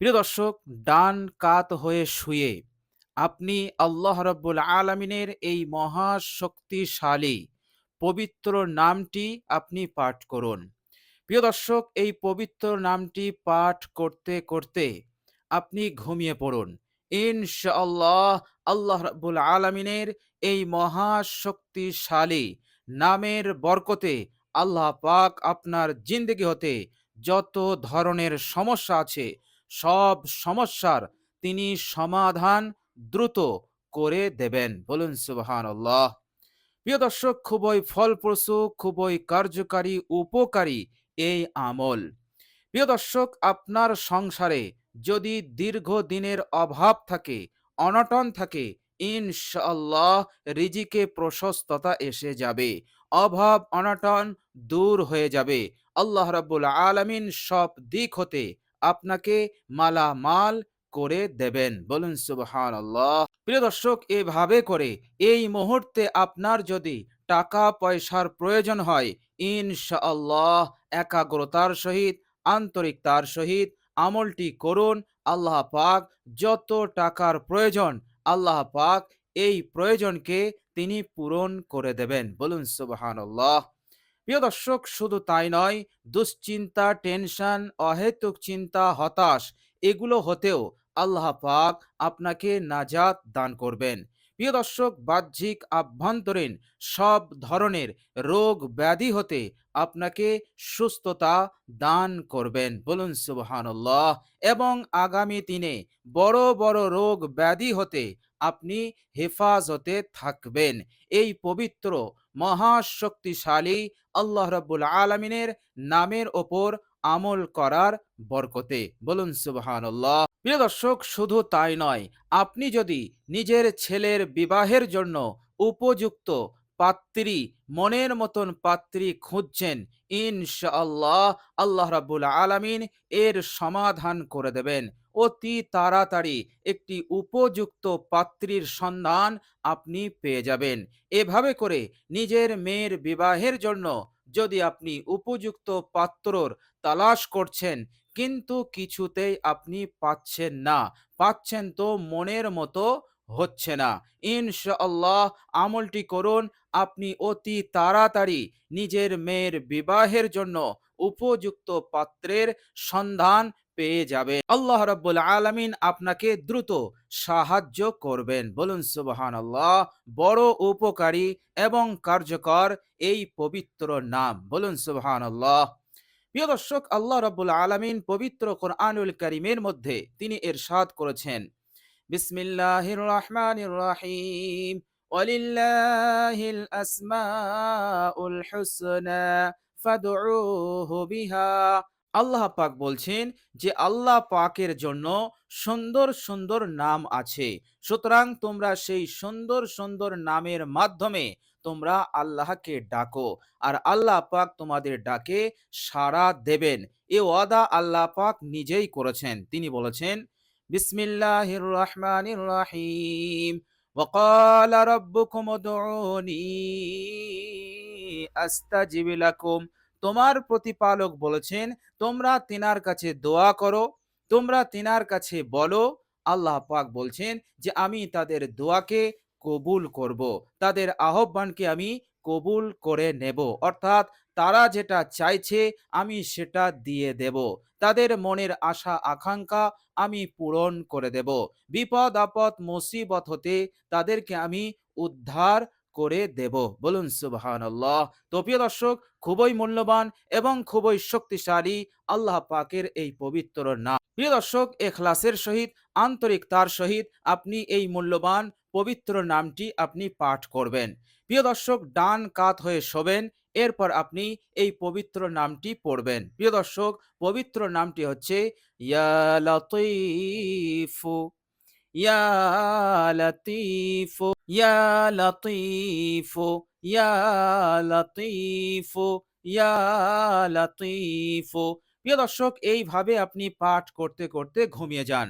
প্রিয় দর্শক, ডান কাত হয়ে শুয়ে আপনি আল্লাহ রব্বুল আলমিনের এই মহাশক্তিশালী পবিত্র নামটি আপনি পাঠ করুন। প্রিয় দর্শক, এই পবিত্র নামটি পাঠ করতে করতে আপনি ঘুমিয়ে পড়ুন। ইনশাআল্লাহ আল্লাহ রব্বুল আলমিনের এই মহাশক্তিশালী নামের বরকতে আল্লাহ পাক আপনার জিন্দগি হতে যত ধরনের সমস্যা আছে সব সমস্যার তিনি সমাধান দ্রুত করে দেবেন। বলুন সুবাহান আল্লাহ প্রিয় দর্শক, খুবই ফলপ্রসূ, খুবই কার্যকারী, উপকারী এই আমল। প্রিয় দর্শক, আপনার সংসারে যদি দীর্ঘদিনের অভাব থাকে, অনটন থাকে, ইনশাআল্লাহ রিজিকে প্রশস্ততা এসে যাবে। অভাব, অনটন দূর হয়ে যাবে। আল্লাহ রাব্বুল আলামিন সব দিক হতে আপনাকে মালামাল করে দেবেন। বলুন সুবহান আল্লাহ প্রিয় দর্শক, এভাবে করে এই মুহূর্তে আপনার যদি টাকা পয়সার প্রয়োজন হয়, ইনশাআল্লাহ একাগ্রতার সহিত, আন্তরিকতার সহিত আমলটি করুন। আল্লাহ পাক যত টাকার প্রয়োজন, আল্লাহ পাক এই প্রয়োজনকে তিনি পূরণ করে দেবেন। বলুন, সুবহানাল্লাহ। প্রিয় দর্শক, শুধু তাই নয়, দুশ্চিন্তা, টেনশন, অহেতুক চিন্তা, হতাশ, এগুলো হতেও আল্লাহ পাক আপনাকে নাজাত দান করবেন। প্রিয় দর্শক, বাহ্যিক, আভ্যন্তরীণ সব ধরনের রোগ ব্যাধি হতে আপনাকে সুস্থতা দান করবেন। বলুন সুবহানাল্লাহ। এবং আগামী দিনে বড় বড় রোগ ব্যাধি হতে আপনি হেফাজতে থাকবেন। এই পবিত্র মহাশক্তিশালী আল্লাহ রব্বুল আলমিনের নামের ওপর আমল করার বরকতে। বলুন, সুবহানাল্লাহ। প্রিয় দর্শক, শুধু তাই নয়, আপনি যদি নিজের ছেলের বিবাহের জন্য উপযুক্ত পাত্রী, মনের মতন পাত্রী খুঁজছেন, ইনশাআল্লাহ আল্লাহ রাবুল আলামিন এর সমাধান করে দেবেন। অতি তাড়াতাড়ি একটি উপযুক্ত পাত্রীর সন্ধান আপনি পেয়ে যাবেন। এভাবে করে নিজের মেয়ের বিবাহের জন্য যদি আপনি উপযুক্ত পাত্রর তালাশ করছেন, কিন্তু কিছুতেই আপনি পাচ্ছেন না। পাচ্ছেন তো মনের মতো হচ্ছে না। ইনশাআল্লাহ আমলটি করুন। আপনি অতি তাড়াতাড়ি নিজের মেয়ের বিবাহের জন্য উপযুক্ত পাত্রের সন্ধান পেয়ে যাবে। আল্লাহ রাব্বুল আলামিন আপনাকে দ্রুত সাহায্য করবেন। বলুন সুবহান আল্লাহ বড় উপকারী এবং কার্যকর এই পবিত্র নাম। বলুন সুবহান আল্লাহ প্রিয় দর্শক, আল্লাহ রাব্বুল আলামিন পবিত্র কোরআনুল করিমের মধ্যে তিনি এর এরশাদ করেছেন। বিসমিল্লাহির রহমানির রহিম। ওয়ালিল্লাহিল আসমাউল হুসনা ফাদউহু বিহা। আল্লাহ পাক বলছেন যে আল্লাহ পাকের জন্য সুন্দর সুন্দর নাম আছে সুতরাং তোমরা সেই সুন্দর সুন্দর নামের মাধ্যমে তোমরা আল্লাহকে ডাকো আর আল্লাহ পাক তোমাদের ডাকে সাড়া দেবেন এ ওয়াদা আল্লাহ পাক নিজেই করেছেন তিনি বলেছেন বিসমিল্লাহির রহমানির রহিম وقال ربكم ادعوني استجب لكم তোমার প্রতিপালক বলেছেন, তোমরা তিনার কাছে দোয়া করো, তোমরা তিনার কাছে বলো। আল্লাহ পাক বলছেন যে, আমি তাদের দোয়াকে কবুল করব, তাদের আহ্বানকে আমি কবুল করে নেব। অর্থাৎ তারা যেটা চাইছে, আমি সেটা দিয়ে দেব। তাদের মনের আশা, আকাঙ্ক্ষা আমি পূরণ করে দেব। বিপদ, আপদ, মুসিবত হতে তাদেরকে আমি উদ্ধার করে দেব। বলুন সুবহান আল্লাহ তো প্রিয় দর্শক, খুবই মূল্যবান এবং খুবই শক্তিশালী আল্লাহ পাকের এই পবিত্র নাম। প্রিয় দর্শক, এখলাসের সহিত আন্তরিকতার সহিত আপনি এই মূল্যবান পবিত্র নামটি আপনি পাঠ করবেন। প্রিয় দর্শক, ডান কাত হয়ে শোবেন, এরপর আপনি এই পবিত্র নামটি পড়বেন। প্রিয় দর্শক, পবিত্র নামটি হচ্ছে, ইয়া লতিফু। ইয়া লতিফু ইয়া লতিফু ইয়া লতিফু ইয়া লতিফু প্রিয় দর্শক, এইভাবে আপনি পাঠ করতে করতে ঘুমিয়ে যান।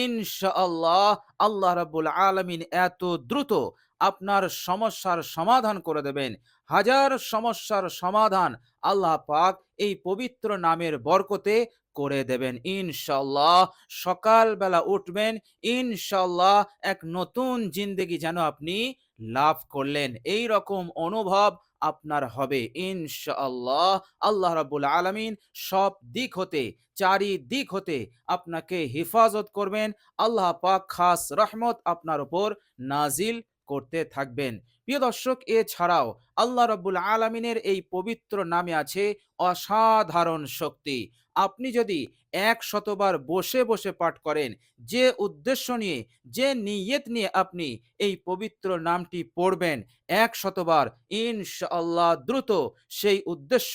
ইনশাআল্লাহ, আল্লাহ রাব্বুল আলামিন এত দ্রুত আপনার সমস্যার সমাধান করে দেবেন। হাজার সমস্যার সমাধান আল্লাহ পাক এই পবিত্র নামের বরকতে করে দেবেন। ইনশাল্লাহ সকালবেলা উঠবেন ইনশাল্লাহ এক নতুন জিন্দেগি যেন আপনি লাভ করলেন। এই রকম অনুভব আপনার হবে। ইনশাআল্লাহ আল্লাহ রাব্বুল আলামিন সব দিক হতে, চারিদিক হতে আপনাকে হেফাজত করবেন। আল্লাহ পাক খাস রহমত আপনার উপর নাজিল করতে থাকবেন। প্রিয় দর্শক, এছাড়াও আল্লাহ রাব্বুল আলামিনের এই পবিত্র নামে আছে অসাধারণ শক্তি। আপনি যদি এক শতবার বসে বসে পাঠ করেন, যে উদ্দেশ্য নিয়ে, যে নিয়ত নিয়ে আপনি এই পবিত্র নামটি পড়বেন, এক শতবার ইনশাআল্লাহ দ্রুত সেই উদ্দেশ্য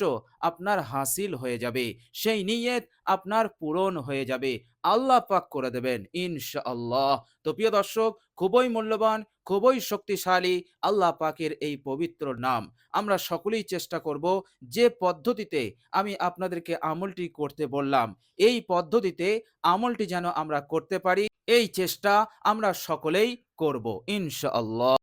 আপনার হাসিল হয়ে যাবে, সেই নিয়ত আপনার পূরণ হয়ে যাবে, আল্লাহ পাক করে দেবেন ইনশাআল্লাহ। তো প্রিয় দর্শক, খুবই মূল্যবান, খুবই শক্তিশালী আল্লাহ পাকের এই পবিত্র নাম। আমরা সকলেই চেষ্টা করব যে পদ্ধতিতে আমি আপনাদেরকে আমলটি করতে বললাম, এই পদ্ধতিতে আমলটি যেন আমরা করতে পারি, এই চেষ্টা আমরা সকলেই করব, ইনশাআল্লাহ।